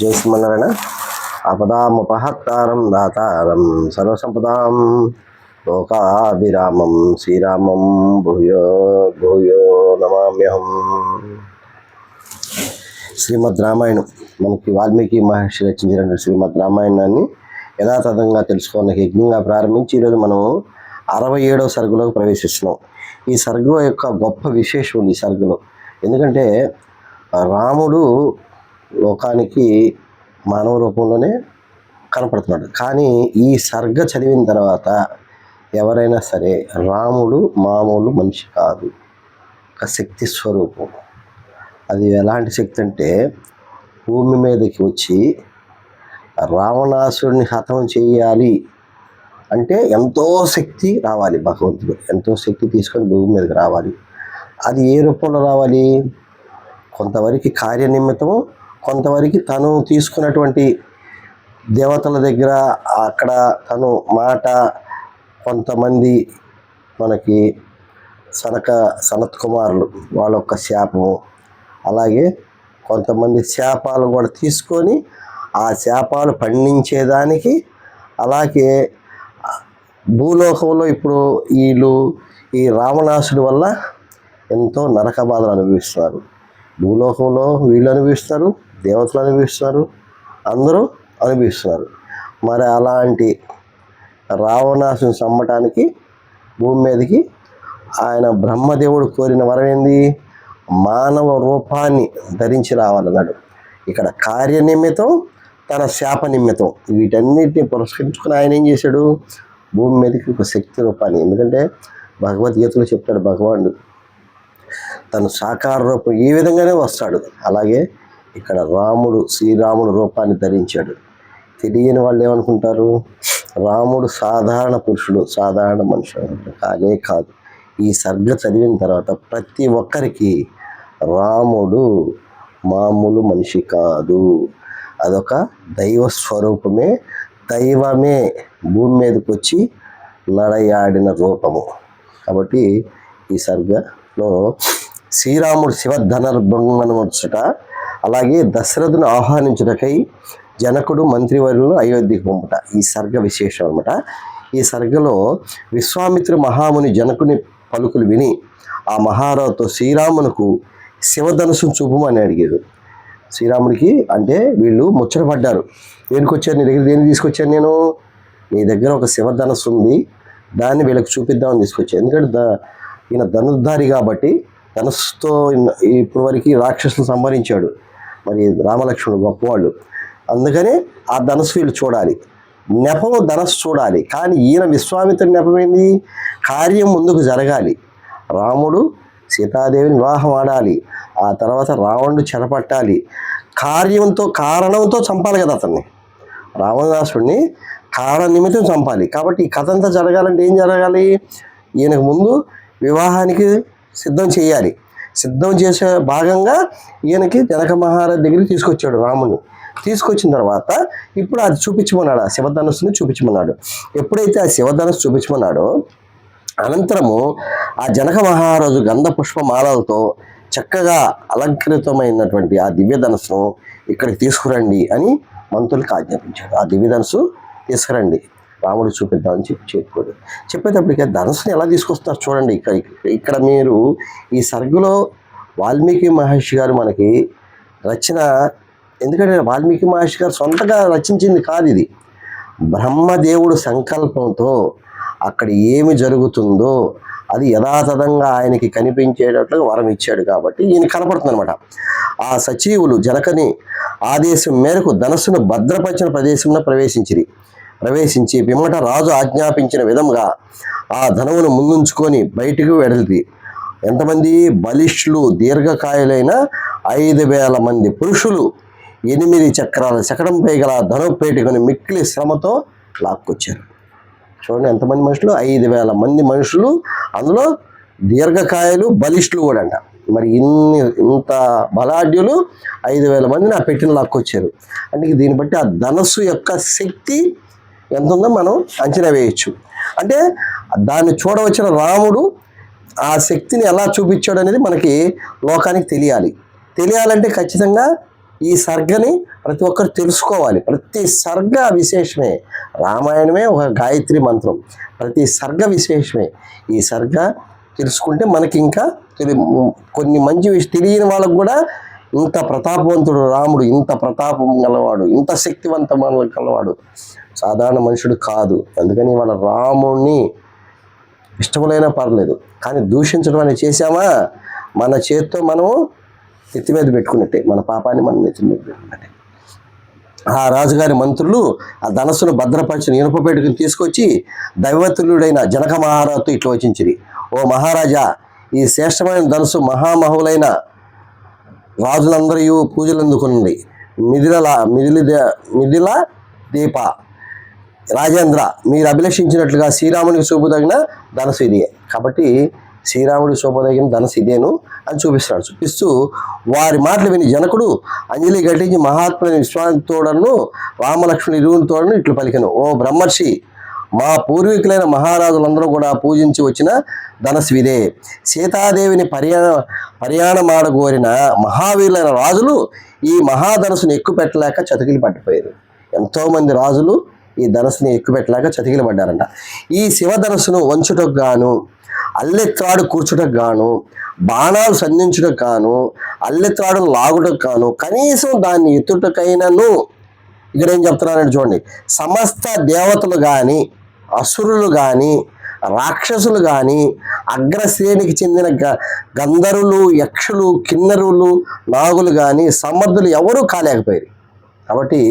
జై శ్రీమన్నారాయణ అపదాముపహత్తారం దాతారం సర్వసంపదాం. లోకాభిరామం శ్రీరామం భూయో భూయో నమామ్యహం. శ్రీమద్ రామాయణం. మనకి వాల్మీకి మహర్షి రచించిన శ్రీమద్ రామాయణాన్ని యథాతథంగా తెలుసుకోవడానికి యజ్ఞంగా ప్రారంభించి ఈరోజు మనం అరవై ఏడవ సరుకులోకి ప్రవేశిస్తున్నాం. ఈ సర్గు యొక్క గొప్ప విశేషం ఉంది ఈ సర్గలో. ఎందుకంటే రాముడు లోకానికి మానవ రూపంలోనే కనపడుతున్నాడు. కానీ ఈ సర్గ చదివిన తర్వాత ఎవరైనా సరే రాముడు మామూలు మనిషి కాదు. ఒక శక్తి స్వరూపం. అది ఎలాంటి శక్తి అంటే భూమి మీదకి వచ్చి రావణాసుడిని హతం చేయాలి అంటే ఎంతో శక్తి రావాలి భగవంతుడు. ఎంతో శక్తి తీసుకొని భూమి మీదకి రావాలి. అది ఏ రూపంలో రావాలి? కొంతవరకు కార్యనిమిత్తము కొంతవరకు తను తీసుకున్నటువంటి దేవతల దగ్గర అక్కడ తను మాట కొంతమంది మనకి సనక సనత్ కుమారులు వాళ్ళ యొక్క శాపము. అలాగే కొంతమంది శాపాలు కూడా తీసుకొని ఆ శాపాలు పండించేదానికి అలాగే భూలోకంలో ఇప్పుడు వీళ్ళు ఈ రావణాసుడి వల్ల ఎంతో నరక బాధలు అనుభవిస్తున్నారు. భూలోకంలో వీళ్ళు అనుభవిస్తారు దేవతలు అనుభవిస్తున్నారు అందరూ అనుభవిస్తున్నారు. మరి అలాంటి రావణాసుని చమ్మటానికి భూమి మీదకి ఆయన బ్రహ్మదేవుడు కోరిన వరం ఏంది? మానవ రూపాన్ని ధరించి రావాలన్నాడు. ఇక్కడ కార్యనిమిత్తం తన శాప నిమిత్తం వీటన్నిటిని పురస్కరించుకుని ఆయన ఏం చేశాడు? భూమి మీదకి ఒక శక్తి రూపాన్ని. ఎందుకంటే భగవద్గీతలో చెప్తాడు భగవానుడు తను సాకార రూపం ఈ విధంగానే వస్తాడు. అలాగే ఇక్కడ రాముడు శ్రీరాముడు రూపాన్ని ధరించాడు. తెలియని వాళ్ళు ఏమనుకుంటారు? రాముడు సాధారణ పురుషుడు సాధారణ మనుషుడు కాదే కానే కాదు. ఈ సర్గ చదివిన తర్వాత ప్రతి ఒక్కరికి రాముడు మామూలు మనిషి కాదు. అదొక దైవ స్వరూపమే దైవమే భూమి మీదకి వచ్చి నడయాడిన రూపము. కాబట్టి ఈ సర్గలో శ్రీరాముడు శివ శివధనర్భంగనముచ్చట అలాగే దశరథును ఆహ్వానించుటకై జనకుడు మంత్రివర్యులను అయోధ్యకు పంపట. ఈ సర్గ విశేషం అనమాట ఈ సర్గలో విశ్వామిత్ర మహాముని జనకుని పలుకులు విని ఆ మహారావుతో శ్రీరామునకు శివధనుసును చూపమని అడిగాడు శ్రీరాముడికి అంటే వీళ్ళు ముచ్చటపడ్డారు దేనికొచ్చారు నీ దగ్గర దేన్ని తీసుకొచ్చాను నేను? నీ దగ్గర ఒక శివధనస్సు ఉంది. దాన్ని వీళ్ళకి చూపిద్దామని తీసుకొచ్చాను. ఎందుకంటే ద ఈయన ధనుర్ధారి కాబట్టి ధనస్సుతో ఇప్పటివరకు ఇప్పటి రాక్షసులు సంహరించాడు. మరి రామలక్ష్మణుడు గొప్పవాళ్ళు. అందుకని ఆ ధనస్సు వీళ్ళు చూడాలి. నెపం ధనస్సు చూడాలి. కానీ ఈయన విశ్వామిత్రుడి నెపమైంది కార్యం ముందుకు జరగాలి. రాముడు సీతాదేవిని వివాహం ఆడాలి. ఆ తర్వాత రావణుడు చెరపట్టాలి. కార్యంతో కారణంతో చంపాలి కదా అతన్ని. రావణాసుడిని కారణ నిమిత్తం చంపాలి. కాబట్టి ఈ కథ అంతా జరగాలంటే ఏం జరగాలి? ఈయనకు ముందు వివాహానికి సిద్ధం చేయాలి. సిద్ధం చేసే భాగంగా ఈయనకి జనక మహారాజ్ దగ్గరికి తీసుకొచ్చాడు రాముని. తీసుకొచ్చిన తర్వాత ఇప్పుడు అది చూపించమన్నాడు ఆ శివధనుస్సుని చూపించమన్నాడు. ఎప్పుడైతే ఆ శివధనుస్సు చూపించమన్నాడో అనంతరము ఆ జనక మహారాజు గంధ పుష్పమాలలతో చక్కగా అలంకృతమైనటువంటి ఆ దివ్యధనస్సును ఇక్కడికి తీసుకురండి అని మంత్రులకు ఆజ్ఞాపించాడు. ఆ దివ్యధనస్సు తీసుకురండి. రాముడు చూపిద్దామని చెప్పి చెప్పాడు చెప్పేటప్పటికే ధనస్సుని ఎలా తీసుకొస్తారు చూడండి ఇక్కడ ఇక్కడ మీరు ఈ సర్గులో వాల్మీకి మహర్షి గారు మనకి రచన ఎందుకంటే వాల్మీకి మహర్షి గారు సొంతగా రచించింది కాదు ఇది. బ్రహ్మదేవుడు సంకల్పంతో అక్కడ ఏమి జరుగుతుందో అది యథాతథంగా ఆయనకి కనిపించేటట్లుగా వరం ఇచ్చాడు కాబట్టి ఈయన కనపడుతుందనమాట ఆ సచివులు జనకని ఆదేశం మేరకు ధనస్సును భద్రపరిచిన ప్రదేశంలో ప్రవేశించిరి. ప్రవేశించి పిమ్మట రాజు ఆజ్ఞాపించిన విధంగా ఆ ధనమును ముందుంచుకొని బయటకు వెడలిది ఎంతమంది బలిష్లు దీర్ఘకాయులైన ఐదు వేల మంది పురుషులు ఎనిమిది చక్రాల శకడంపై గల ధనుపేటికొని మిక్కిలి శ్రమతో లాక్కొచ్చారు. చూడండి ఎంతమంది మనుషులు? ఐదు వేల మంది మనుషులు. అందులో దీర్ఘకాయలు బలిష్ఠులు కూడా అంట మరి ఇన్ని ఇంత బలాఢ్యులు ఐదు వేల మందిని ఆ పెట్టిన లాక్కొచ్చారు. అంటే దీన్ని బట్టి ఆ ధనస్సు యొక్క శక్తి ఎంత ఉందో మనం అంచనా వేయచ్చు. అంటే దాన్ని చూడవచ్చిన రాముడు ఆ శక్తిని ఎలా చూపించాడు అనేది మనకి లోకానికి తెలియాలి. తెలియాలంటే ఖచ్చితంగా ఈ సర్గని ప్రతి ఒక్కరు తెలుసుకోవాలి. ప్రతి సర్గ విశేషమే. రామాయణమే ఒక గాయత్రి మంత్రం. ప్రతి సర్గ విశేషమే. ఈ సర్గ తెలుసుకుంటే మనకి ఇంకా తెలి కొన్ని మంచి విషయం తెలియని వాళ్ళకు కూడా ఇంత ప్రతాపవంతుడు రాముడు ఇంత ప్రతాపం గలవాడు ఇంత శక్తివంతమైన గలవాడు. సాధారణ మనుషుడు కాదు. అందుకని వాళ్ళ రాముణ్ణి ఇష్టములైనా పర్లేదు. కానీ దూషించడం అనేది చేశామా? మన చేత్తో మనము ఎత్తి మీద పెట్టుకున్నట్టే. మన పాపాన్ని మనం ఎత్తి మీద పెట్టుకున్నట్టే. ఆ రాజుగారి మంత్రులు ఆ ధనస్సును భద్రపరిచిన ఇనుప పెట్టుకుని తీసుకొచ్చి దైవతులుడైన జనక మహారాజుతో ఇట్లా వచ్చించిరి ఓ మహారాజా ఈ శ్రేష్టమైన ధనుసు మహామహులైన రాజులందరూ పూజలు అందుకున్నది మిథిల మిథిలి మిథిల దీప రాజేంద్ర మీరు అభిలషించినట్లుగా శ్రీరామునికి చూపదగిన ధనసు ఇదే. కాబట్టి శ్రీరాముడికి చూపదగిన ధనసు ఇదేను అని చూపిస్తున్నాడు. చూపిస్తూ వారి మాటలు విని జనకుడు అంజలి ఘటించి మహాత్ముని విశ్వామిత్రుడను ఇరువుని తోడను ఇట్లు పలికను. ఓ బ్రహ్మర్షి మా పూర్వీకులైన మహారాజులందరూ కూడా పూజించి వచ్చిన ధనస్విదే సీతాదేవిని పర్యాణ పర్యాణమాడగోరిన మహావీరులైన రాజులు ఈ మహాధనసును ఎక్కువ పెట్టలేక చతికిలి పట్టిపోయారు ఎంతోమంది రాజులు ఈ ధనస్సుని ఎక్కుపెట్టలాగా పెట్టలేక పడ్డారంట ఈ శివధనస్సును వంచుటకు గాను అల్లెత్రాడు కూర్చుటకు గాను బాణాలు సంధించుటకు గాను అల్లెత్రాడు లాగుటకు గాను కనీసం దాన్ని ఎత్తుటకైనను. ఇక్కడ ఏం చెప్తున్నారంటే చూడండి సమస్త దేవతలు కానీ అసురులు కానీ రాక్షసులు కానీ అగ్రశ్రేణికి చెందిన గ గంధర్వులు యక్షులు కిన్నరులు నాగులు కానీ సమర్థులు ఎవరూ కాలేకపోయారు. కాబట్టి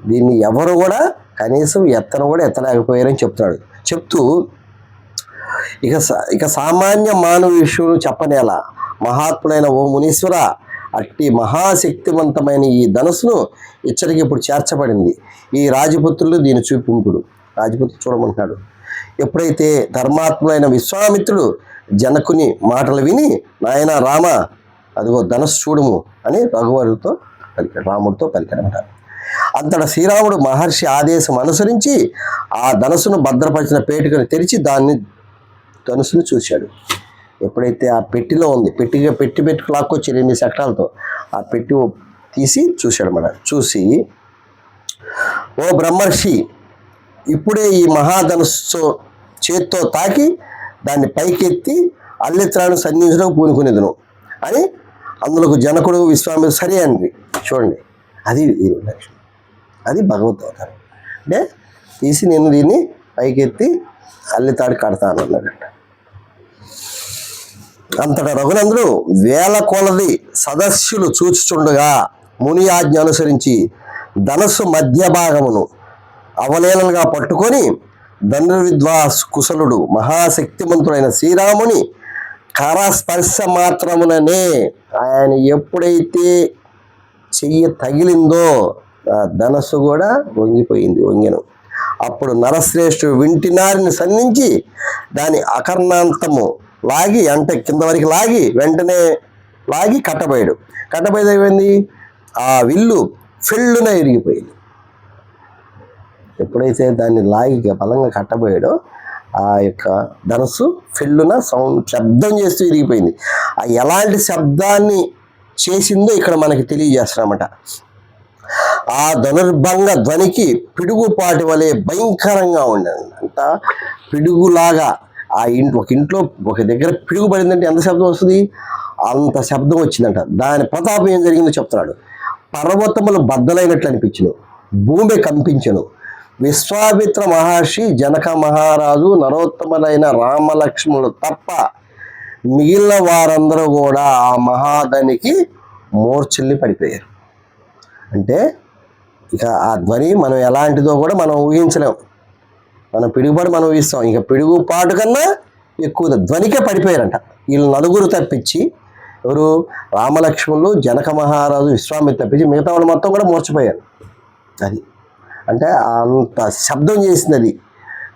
దీన్ని ఎవరు కూడా కనీసం ఎత్తను కూడా ఎత్తలేకపోయారని చెప్తున్నాడు. చెప్తూ ఇక ఇక సామాన్య మానవ విషయంలో చెప్పనేలా మహాత్ముడైన ఓ మునీశ్వర అట్టి మహాశక్తివంతమైన ఈ ధనస్సును ఇచ్చరికి ఇప్పుడు చేర్చబడింది. ఈ రాజపుత్రులు దీని చూపింపుడు. రాజపుత్రుడు చూడమంటున్నాడు. ఎప్పుడైతే ధర్మాత్ముడైన విశ్వామిత్రుడు జనకుని మాటలు విని నాయన రామ అదిగో ధనస్సు చూడము అని రఘువరుతో పలికాడు రాముడితో పలికాడమాట. అంతటా శ్రీరాముడు మహర్షి ఆదేశం అనుసరించి ఆ ధనుసును భద్రపరిచిన పేటికను తెరిచి దాన్ని ధనుసును చూశాడు. ఎప్పుడైతే ఆ పెట్టిలో ఉంది పెట్టిగా పెట్టి పెట్టుకు లాక్కొచ్చి ఎనిమిది శకటాలతో ఆ పెట్టి తీసి చూశాడు మన చూసి ఓ బ్రహ్మర్షి ఇప్పుడే ఈ మహాధనుస్సు చేత్తో తాకి దాన్ని పైకెత్తి అల్లెత్రాను సంధించడం పూనుకునేదను అని అందులోకి జనకుడు విశ్వామి సరే అండి చూడండి అది లక్ష్మి అది భగవద్గీత అంటే తీసి నేను దీన్ని పైకెత్తి అల్లెతాడు కడతాను అన్నాడట. అంతట రఘునందుడు వేల కొలది సదస్సులు చూచుచుండగా ముని ఆజ్ఞ అనుసరించి ధనస్సు మధ్య భాగమును అవలేలనగా పట్టుకొని ధనుర్విద్వాస్ కుశలుడు మహాశక్తిమంతుడైన శ్రీరాముని కరస్పర్శ మాత్రముననే ఆయన ఎప్పుడైతే చెయ్యి తగిలిందో ధనస్సు కూడా వంగిపోయింది వంగెను. అప్పుడు నరశ్రేష్ఠుడు వింటినారిని సంధించి దాని అకర్ణాంతము లాగి అంటే కింద వరకు లాగి వెంటనే లాగి కట్టబోయాడు. కట్టబోయేది ఏమైంది? ఆ విల్లు ఫిల్లున ఇరిగిపోయింది. ఎప్పుడైతే దాన్ని లాగి బలంగా కట్టబోయాడో ఆ యొక్క ధనస్సు ఫిల్లున సౌండ్ శబ్దం చేస్తూ ఇరిగిపోయింది. ఆ ఎలాంటి శబ్దాన్ని చేసిందో ఇక్కడ మనకి తెలియజేస్తున్నామట ఆ ధనుర్భంగ ధ్వనికి పిడుగుపాటి వలె భయంకరంగా ఉండేది. అంత పిడుగులాగా ఆ ఇంటి ఒక ఇంట్లో ఒక దగ్గర పిడుగు పడిందంటే ఎంత శబ్దం వస్తుంది? అంత శబ్దం వచ్చిందంట. దాని ప్రతాపం ఏం జరిగిందో చెప్తున్నాడు. పర్వతములు బద్దలైనట్లు అనిపించను. భూమి కంపించను. విశ్వామిత్ర మహర్షి జనక మహారాజు నరోత్తములైన రామలక్ష్మణులు తప్ప మిగిలిన వారందరూ కూడా ఆ మహాధనికి మూర్ఛల్ని పడిపోయారు. అంటే ఇక ఆ ధ్వని మనం ఎలాంటిదో కూడా మనం ఊహించలేం. మనం పిడుగుపాటు మనం ఊహిస్తాం. ఇక పిడుగుపాటు కన్నా ఎక్కువ ధ్వనికే పడిపోయారంట. వీళ్ళు నలుగురు తప్పించి ఎవరు రామలక్ష్మణులు జనక మహారాజు విశ్వామిత్ర తప్పించి మిగతా వాళ్ళు మొత్తం కూడా మూర్చిపోయారు. అది అంటే అంత శబ్దం చేసింది అది.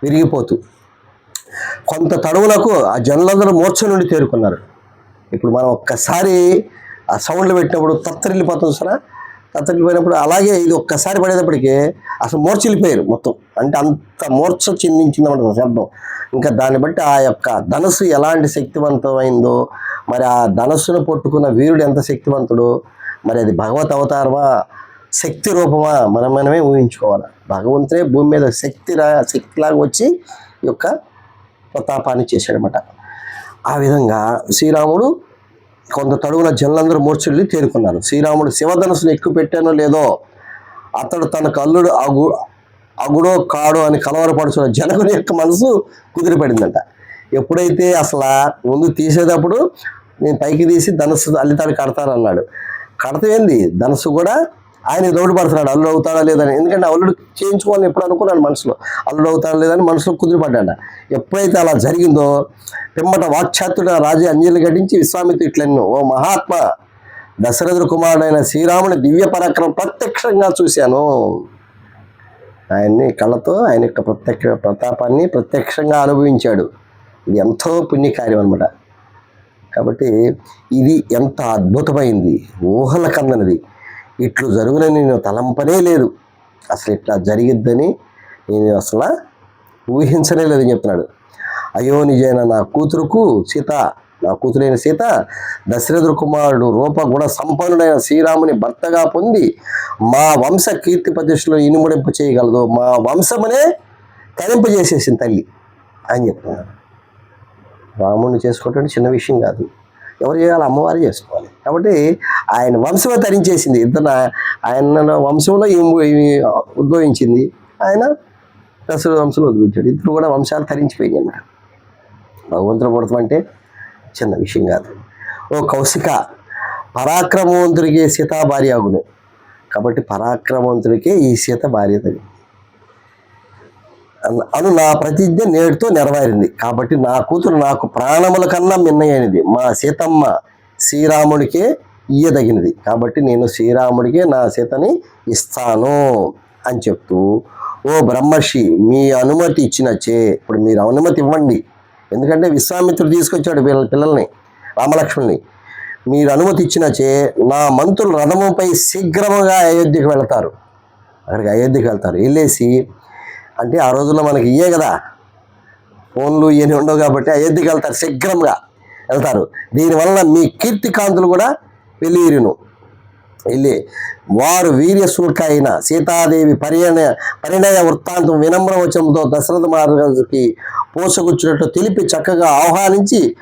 విరిగిపోతూ కొంత తడువులకు ఆ జనులందరూ మూర్ఛ నుండి తేరుకున్నారు. ఇప్పుడు మనం ఒక్కసారి ఆ సౌండ్లు పెట్టినప్పుడు తత్తరిల్లిపోతుంది సరే తత్తరిల్లిపోయినప్పుడు అలాగే ఇది ఒక్కసారి పడేటప్పటికి అసలు మూర్చిల్లిపోయారు మొత్తం. అంటే అంత మూర్ఛ చెందించిందన్నమాట శబ్దం. ఇంకా దాన్ని బట్టి ఆ యొక్క ధనస్సు ఎలాంటి శక్తివంతమైందో మరి ఆ ధనస్సును పట్టుకున్న వీరుడు ఎంత శక్తివంతుడు మరి అది భగవత్ అవతారమా శక్తి రూపమా మనం మనమే ఊహించుకోవాలి. భగవంతుడే భూమి మీద శక్తి రా శక్తిలాగా వచ్చి ఈ యొక్క ప్రతాపాన్ని చేశాడనమాట ఆ విధంగా శ్రీరాముడు కొంత తడుగున జనులందరూ మూర్ఛల్లి తేరుకున్నారు. శ్రీరాముడు శివధనుసును ఎక్కువ పెట్టానో లేదో అతడు తన కల్లుడు అగు అగుడో కాడో అని కలవరపడుచున్న జనకుని యొక్క మనసు కుదిరిపడిందంట. ఎప్పుడైతే అసలు ముందు తీసేటప్పుడు నేను పైకి తీసి ధనుసు అల్లితాడు కడతానన్నాడు. కడత ఏంది? ధనుసు కూడా ఆయన దౌడు పడుతున్నాడు. అల్లుడు అవుతాడా లేదని. ఎందుకంటే అల్లుడు చేయించుకోవాలని ఎప్పుడు అనుకున్నాను మనసులో. అల్లుడు అవుతాడా లేదని మనసులో కుదిరిపడ్డాడు ఎప్పుడైతే అలా జరిగిందో పిమ్మట వాక్చాతుడు రాజు అంజలి ఘటించి విశ్వామిత్రు ఇట్లన్నో ఓ మహాత్మ దశరథుడు కుమారుడైన శ్రీరాముని దివ్య పరాక్రమం ప్రత్యక్షంగా చూశాను. ఆయన్ని కళ్ళతో ఆయన యొక్క ప్రత్యక్ష ప్రతాపాన్ని ప్రత్యక్షంగా అనుభవించాడు. ఇది ఎంతో పుణ్యకార్యం అనమాట కాబట్టి ఇది ఎంత అద్భుతమైంది. ఊహల కందనది ఇట్లు జరుగునని నేను తలంపనే లేదు. అసలు ఇట్లా జరిగిద్దని నేను అసలు ఊహించనే లేదని చెప్తున్నాడు. అయ్యో నిజైన నా కూతురుకు సీత నా కూతురైన సీత దశరథుడు కుమారుడు రూపగుణ సంపన్నుడైన శ్రీరాముని భర్తగా పొంది మా వంశ కీర్తి ప్రతిష్టలో ఇనుముడింపు చేయగలదు మా వంశమనే తరింపజేసేసింది తల్లి అని చెప్తున్నాడు. రాముడిని చేసుకోవటం చిన్న విషయం కాదు. ఎవరు చేయాలి అమ్మవారు చేసుకోవాలి. కాబట్టి ఆయన వంశమే తరించేసింది. ఇద్దరు ఆయన వంశంలో ఈమె ఉద్భవించింది? ఆయన దశరథ వంశంలో ఉద్భవించాడు. ఇద్దరు కూడా వంశాలు తరించిపోయింది అన్నమాట. భగవంతుడు పుడతాం అంటే చిన్న విషయం కాదు. ఓ కౌశిక పరాక్రమవంతుడికి సీత భార్య అగును. కాబట్టి పరాక్రమవంతుడికే ఈ సీత భార్య తగి అను- నా ప్రతిజ్ఞ నేటితో నెరవేరింది. కాబట్టి నా కూతురు నాకు ప్రాణముల కన్నా మిన్నయైనది. మా సీతమ్మ శ్రీరాముడికే ఇయ్యదగినది. కాబట్టి నేను శ్రీరాముడికే నా సీతని ఇస్తాను అని చెప్తూ ఓ బ్రహ్మర్షి మీ అనుమతి ఇచ్చినచ్చే ఇప్పుడు మీరు అనుమతి ఇవ్వండి. ఎందుకంటే విశ్వామిత్రుడు తీసుకొచ్చాడు పిల్ల పిల్లల్ని రామలక్ష్మణ్ని మీరు అనుమతి ఇచ్చినచే నా మంత్రులు రథముపై శీఘ్రముగా అయోధ్యకు వెళతారు. అక్కడికి అయోధ్యకు వెళ్తారు. వెళ్ళేసి అంటే ఆ రోజుల్లో మనకి ఇయ్యే కదా. ఫోన్లు ఇవన్నీ ఉండవు కాబట్టి అయోధ్యకి వెళ్తారు శీఘ్రంగా వెళ్తారు. దీనివల్ల మీ కీర్తికాంతులు కూడా వెళ్ళిరును వెళ్ళి వారు వీర్యశూర్క అయిన సీతాదేవి పరిణయ పరిణయ వృత్తాంతం వినమ్ర వచనంతో దశరథ మహారాజుకి పోసగుచ్చినట్టు తెలిపి చక్కగా ఆహ్వానించి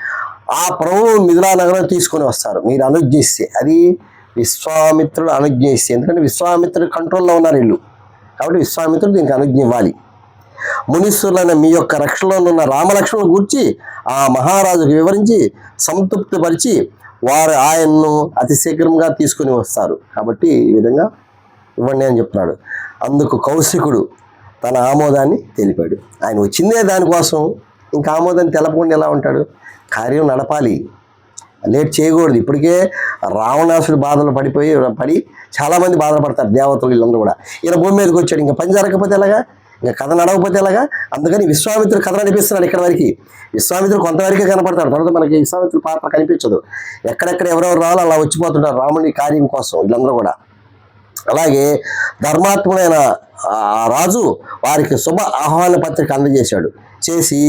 ఆ ప్రభువు మిథులా నగరం తీసుకొని వస్తారు. మీరు అనుజ్ఞిస్తే. అది విశ్వామిత్రుడు అనుజ్ఞయిస్తే ఎందుకంటే విశ్వామిత్రుడు కంట్రోల్లో ఉన్నారు వీళ్ళు. కాబట్టి విశ్వామిత్రుడు దీనికి అనుజ్ఞ ఇవ్వాలి. మునీశ్వరులైన మీ యొక్క రక్షణలో ఉన్న రామలక్ష్మణుల గురించి ఆ మహారాజుకు వివరించి సంతృప్తిపరిచి వారు ఆయన్ను అతి శీఘ్రంగా తీసుకుని వస్తారు. కాబట్టి ఈ విధంగా ఇవ్వండి అని చెప్తున్నాడు. అందుకు కౌశికుడు తన ఆమోదాన్ని తెలిపాడు. ఆయన వచ్చిందే దానికోసం. ఇంకా ఆమోదాన్ని తెలపకుండా ఎలా ఉంటాడు? కార్యం నడపాలి. లేట్ చేయకూడదు. ఇప్పటికే రావణాసుడు బాధలు పడిపోయి పడి చాలామంది బాధలు పడతారు దేవతలు వీళ్ళందరూ కూడా. ఈయన భూమి మీదకి వచ్చాడు. ఇంకా పని జరగకపోతే ఎలాగా? ఇంకా కథ నడవకపోతే ఎలాగా? అందుకని విశ్వామిత్రుడు కథ నడిపిస్తున్నాడు ఇక్కడ వరకు. విశ్వామిత్రుడు కొంతవరకే కనపడతాడు. తర్వాత మనకి విశ్వామిత్రుడు పాత్ర కనిపించదు. ఎక్కడెక్కడ ఎవరెవరు రావాలో అలా వచ్చిపోతుంటారు రాముని కార్యం కోసం వీళ్ళందరూ కూడా. అలాగే ధర్మాత్ముడైన రాజు వారికి శుభ ఆహ్వాన పత్రిక అందజేశాడు. చేసి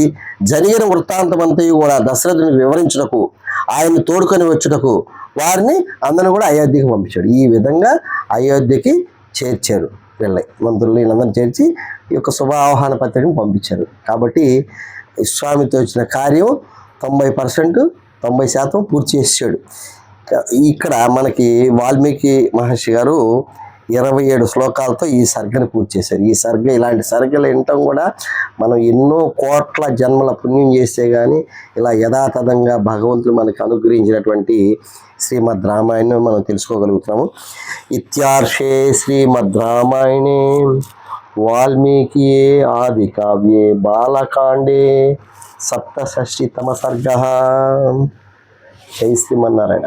జరిగిన వృత్తాంతమంతయు కూడా దశరథుని వివరించుటకు ఆయన తోడుకొని వచ్చుటకు వారిని అందరిని కూడా అయోధ్యకి పంపించాడు. ఈ విధంగా అయోధ్యకి చేర్చారు. వెళ్ళాయి మంత్రులు చేర్చి ఈ యొక్క శుభ ఆహ్వాన పత్రికను పంపించారు. కాబట్టి స్వామితో వచ్చిన కార్యం తొంభై పర్సెంట్ తొంభై శాతం పూర్తి చేసాడు ఇక్కడ మనకి వాల్మీకి మహర్షి గారు ఇరవై ఏడు శ్లోకాలతో ఈ సర్గని పూర్తి చేశారు. ఈ సర్గ ఇలాంటి సర్గలు వినటం కూడా మనం ఎన్నో కోట్ల జన్మల పుణ్యం చేస్తే కానీ ఇలా యథాతథంగా భగవంతుడు మనకు అనుగ్రహించినటువంటి శ్రీమద్ రామాయణం మనం తెలుసుకోగలుగుతున్నాము. ఇత్యార్షే శ్రీమద్ రామాయణే వాల్మీకి ఆది కావ్యే బాలకాండే సప్తషష్టితమ సర్గ. జై శ్రీమన్నారాయణ.